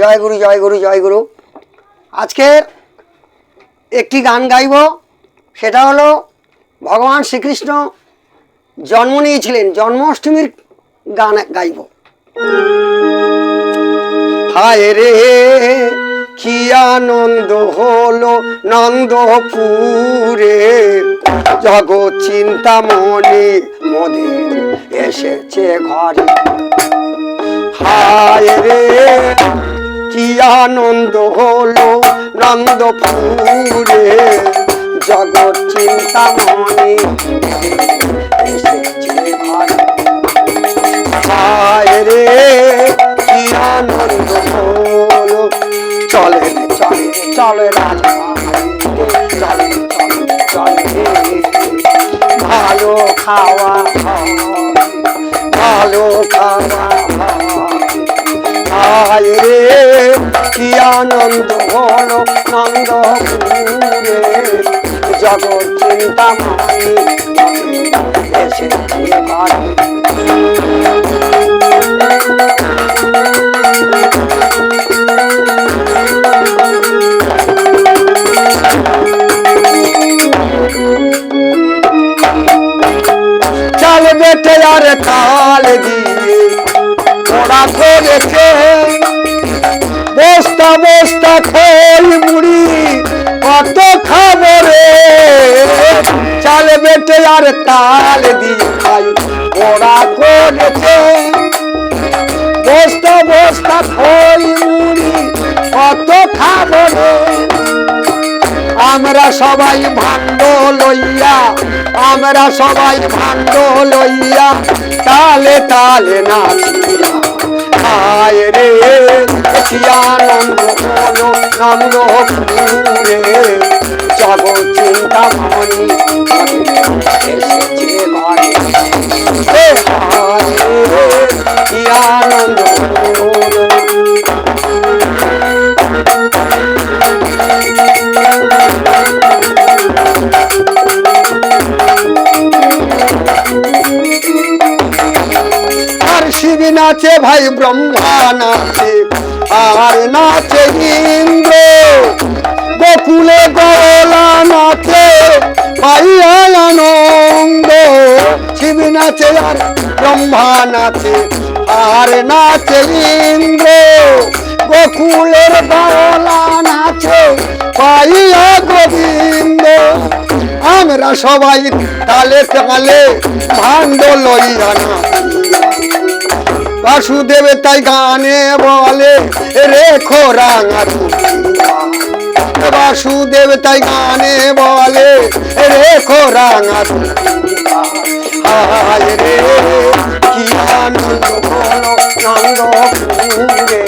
জয় গুরু জয় গুরু জয় গুরু। আজকের একটি গান গাইব, সেটা হলো ভগবান শ্রীকৃষ্ণ জন্ম নিয়েছিলেন, জন্মাষ্টমীর গান গাইব। হায় রে, কি আনন্দ হলো নন্দপুরে। জগৎ চিন্তামণি মোদের এসেছে ঘরে। হায় রে কি আনন্দ হলো নন্দপুরে? জগৎ ঘরে হায় রে, কি আনন্দ হলো। চলে চলে চলে। ভালো খাওয়া ভালো খাওয়া রে কি আনন্দ হলো নন্দপুরে জগৎ ঘরে চাল বেটে আর কাল দিয়ে ওরা করেছে বস্তা মুড়ি কত খাব চাল বেটে আর তাল দিয়ে খাই। ওরা করেছে, বস্তা বস্তা খই মুড়ি কত খাব আমরা সবাই ভাণ্ড লইয়া, আমরা সবাই ভাণ্ড লইয়া, তালে তালে নাচিয়া। হায় রে ভাই ব্রহ্মা নাচে আর নাচে ইন্দ্র, বকুলে গলা নাচে পাইয়া আনন্দ। শিব নাচে আর ব্রহ্মা নাচে আর নাচে ইন্দ্র গোকুলের গলা নাচে পাইয়া গোবিন্দ। আমরা সবাই তালে তালে ভাণ্ড লইয়া নাচিয়া বাসুদেব তাই গানে বলে রেখো রাঙা। বাসুদেব তাই গানে বলে রেখো রাঙা। হায় রে কি আনন্দ হলো নন্দ পুরে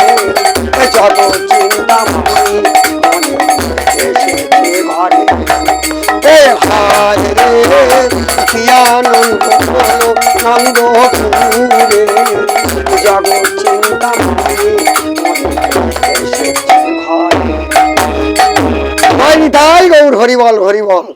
জগ চিন্তামণি মনে ঘরে এ হায় রে কি আনন্দ নন্দ জগৎ চিন্তা ঘরে। তাই গৌর হরি বল হরি বল